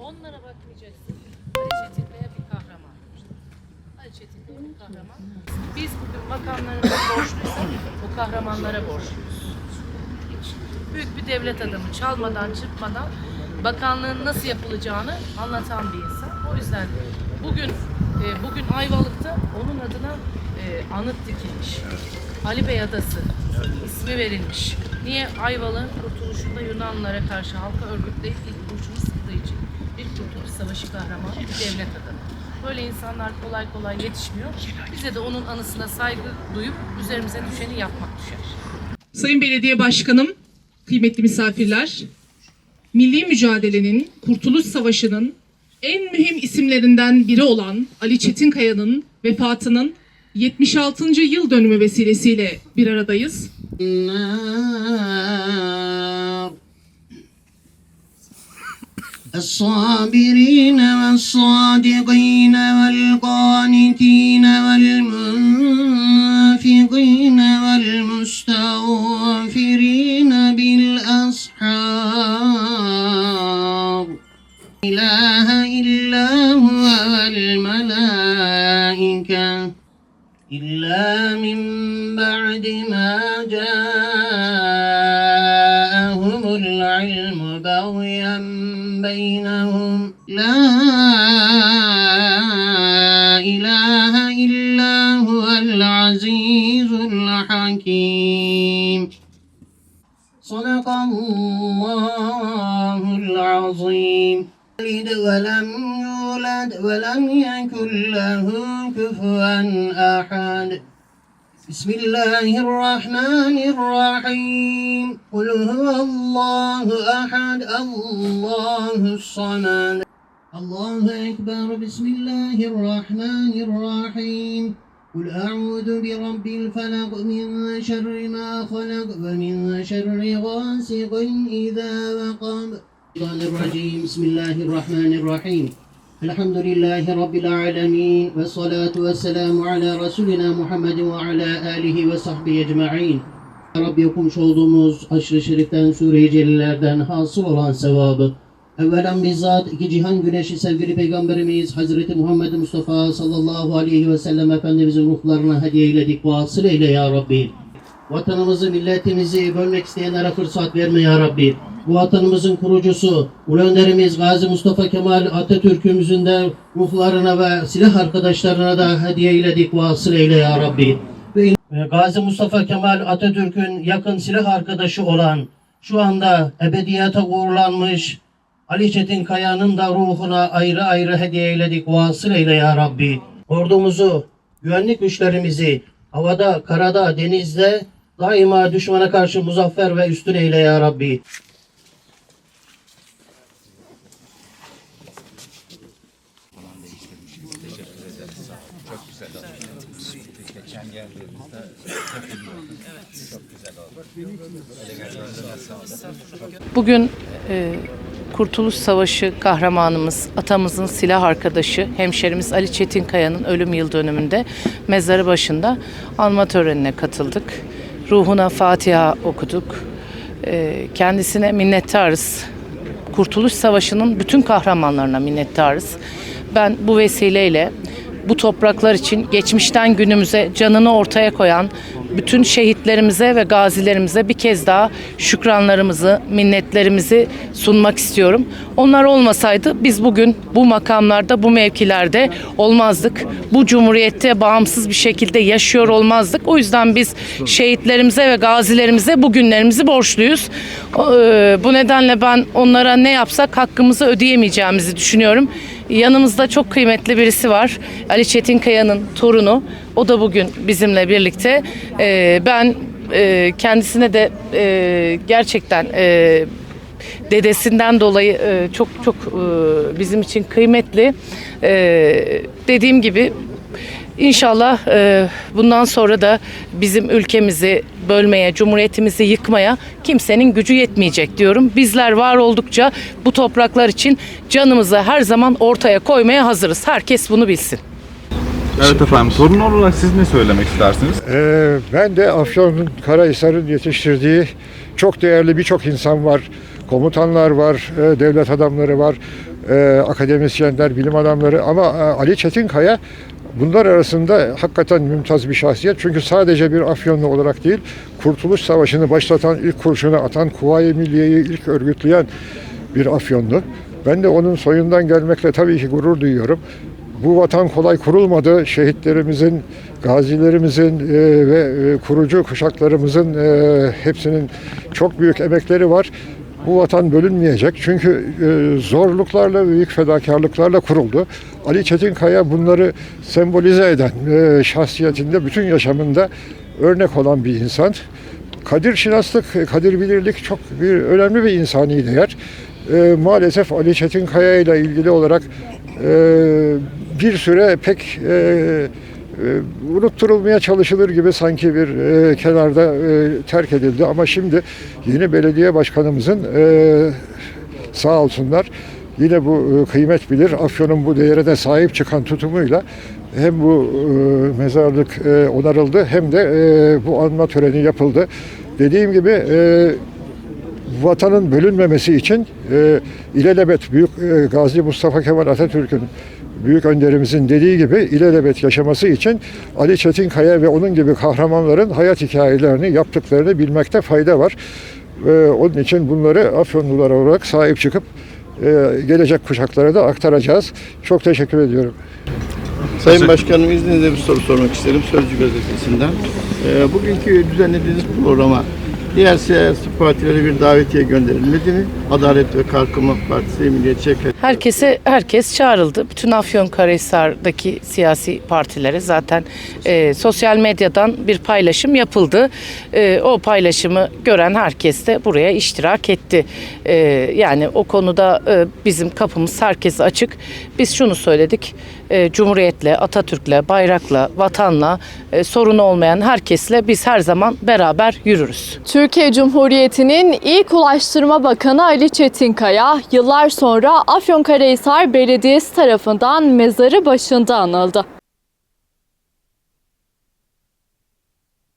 Onlara bakmayacaksın. Ali Çetin Kaya bir kahraman. Ali Çetin Kaya bir kahraman. Biz bugün makamlarımıza borçluysak o kahramanlara borçluyuz. Büyük bir devlet adamı çalmadan çırpmadan bakanlığın nasıl yapılacağını anlatan bir insan. O yüzden bugün e, bugün Ayvalık'ta onun adına e, anıt dikilmiş. Ali Bey Adası ismi verilmiş. Niye Ayvalık'ın kurtuluşunda Yunanlılara karşı halka örgütleyip ilk kurşunu sıktığı için bir kurtuluş savaşı kahramanı bir devlet adamı. Böyle insanlar kolay kolay yetişmiyor. Bize de onun anısına saygı duyup üzerimize düşeni yapmak düşer. Sayın Belediye Başkanım, kıymetli misafirler, milli mücadelenin, Kurtuluş Savaşı'nın en mühim isimlerinden biri olan Ali Çetinkaya'nın vefatının 76. yıl dönümü vesilesiyle bir aradayız. النار. الصابرين والصادقين والقانتين والمنفقين والمستغفرين من بعد ما جاءهم العلم بغيا بينهم. لا إله إلا هو العزيز الحكيم. صدق الله العظيم. ولد ولم يولد ولم يكن له كفوا أحد. بسم الله الرحمن الرحيم. قل هو الله أحد الله الصمد. الله أكبر بسم الله الرحمن الرحيم. قل أعوذ برب الفلق من شر ما خلق ومن شر غاسق إذا وقب. الرجيم بسم الله الرحمن الرحيم. الحمد لله رب العالمين والصلاة والسلام على رسولنا Muhammed وعلى آله ve sahbihi ecma'in. Ya Rabbi okumuş olduğumuz aşırı şeriften, sure-i celillerden hasıl olan sevabı, evvelen bizzat iki cihan güneşi sevgili Peygamberimiz Hazreti Muhammed Mustafa sallallahu aleyhi ve sellem Efendimizin ruhlarına hediye eyledik. Vasıl eyle ya Rabbi. Vatanımızı, milletimizi bölmek isteyenlere fırsat verme ya Rabbi. Vatanımızın kurucusu, Ulu Önderimiz Gazi Mustafa Kemal Atatürk'ümüzün de ruhlarına ve silah arkadaşlarına da hediye eyledik. Vasıl eyle ya Rabbi. Ve Gazi Mustafa Kemal Atatürk'ün yakın silah arkadaşı olan, şu anda ebediyata uğurlanmış Ali Çetin Kaya'nın da ruhuna ayrı ayrı hediye eyledik. Vasıl eyle ya Rabbi. Ordumuzu, güvenlik güçlerimizi havada, karada, denizde daima düşmana karşı muzaffer ve üstün eyle ya Rabbi. Bugün e, Kurtuluş Savaşı kahramanımız, atamızın silah arkadaşı, hemşerimiz Ali Çetinkaya'nın ölüm yıl dönümünde mezarı başında anma törenine katıldık. Ruhuna Fatiha okuduk. E, kendisine minnettarız. Kurtuluş Savaşı'nın bütün kahramanlarına minnettarız. Ben bu vesileyle bu topraklar için geçmişten günümüze canını ortaya koyan bütün şehitlerimize ve gazilerimize bir kez daha şükranlarımızı, minnetlerimizi sunmak istiyorum. Onlar olmasaydı biz bugün bu makamlarda, bu mevkilerde olmazdık. Bu cumhuriyette bağımsız bir şekilde yaşıyor olmazdık. O yüzden biz şehitlerimize ve gazilerimize bu günlerimizi borçluyuz. E, Bu nedenle ben onlara ne yapsak hakkımızı ödeyemeyeceğimizi düşünüyorum. Yanımızda çok kıymetli birisi var. Ali Çetinkaya'nın torunu. O da bugün bizimle birlikte. Ee, ben e, kendisine de e, gerçekten e, dedesinden dolayı çok çok bizim için kıymetli. Dediğim gibi İnşallah e, bundan sonra da bizim ülkemizi bölmeye, cumhuriyetimizi yıkmaya kimsenin gücü yetmeyecek diyorum. Bizler var oldukça bu topraklar için canımızı her zaman ortaya koymaya hazırız. Herkes bunu bilsin. Evet efendim. Sorun olarak siz ne söylemek istersiniz? Ee, ben de Afyon'un, Karahisar'ın yetiştirdiği çok değerli birçok insan var. komutanlar var, e, devlet adamları var, e, akademisyenler, bilim adamları ama e, Ali Çetinkaya bunlar arasında hakikaten mümtaz bir şahsiyet. Çünkü sadece bir Afyonlu olarak değil, Kurtuluş Savaşı'nı başlatan, ilk kurşunu atan, Kuvayi Milliye'yi ilk örgütleyen bir Afyonlu. Ben de onun soyundan gelmekle tabii ki gurur duyuyorum. Bu vatan kolay kurulmadı. Şehitlerimizin, gazilerimizin e, ve e, kurucu kuşaklarımızın e, hepsinin çok büyük emekleri var. Bu vatan bölünmeyecek. Çünkü e, zorluklarla, büyük fedakarlıklarla kuruldu. Ali Çetinkaya bunları sembolize eden e, şahsiyetinde, bütün yaşamında örnek olan bir insan. Kadir şinaslık, kadir bilirlik çok bir önemli bir insani değer. E, maalesef Ali Çetinkaya ile ilgili olarak e, bir süre pek e, e, unutturulmaya çalışılır gibi sanki bir e, kenarda e, terk edildi. Ama şimdi yeni belediye başkanımızın e, sağ olsunlar yine bu e, kıymet bilir. Afyon'un bu değere de sahip çıkan tutumuyla hem bu e, mezarlık e, onarıldı hem de e, bu anma töreni yapıldı. Dediğim gibi e, vatanın bölünmemesi için e, ilelebet Büyük e, Gazi Mustafa Kemal Atatürk'ün büyük önderimizin dediği gibi ilelebet yaşaması için Ali Çetinkaya ve onun gibi kahramanların hayat hikayelerini, yaptıklarını bilmekte fayda var. E, onun için bunları Afyonlular olarak sahip çıkıp e, gelecek kuşaklara da aktaracağız. Çok teşekkür ediyorum. Sayın Başkanım izninizle bir soru sormak isterim Sözcü Gazetesi'nden. Ee, bugünkü düzenlediğiniz programa diğer siyasi partilere bir davetiye gönderilmedi mi? Adalet ve Kalkınma Partisi, Milliyetçi Herkese herkes çağrıldı. Bütün Afyonkarahisar'daki siyasi partilere zaten e, sosyal medyadan bir paylaşım yapıldı. E, o paylaşımı gören herkes de buraya iştirak etti. E, yani o konuda e, bizim kapımız herkese açık. Biz şunu söyledik. E, Cumhuriyetle, Atatürk'le, bayrakla, vatanla e, sorunu olmayan herkesle biz her zaman beraber yürürüz. Türkiye Cumhuriyeti'nin ilk Ulaştırma Bakanı Ali Çetinkaya yıllar sonra Afyonkarahisar Belediyesi tarafından mezarı başında anıldı.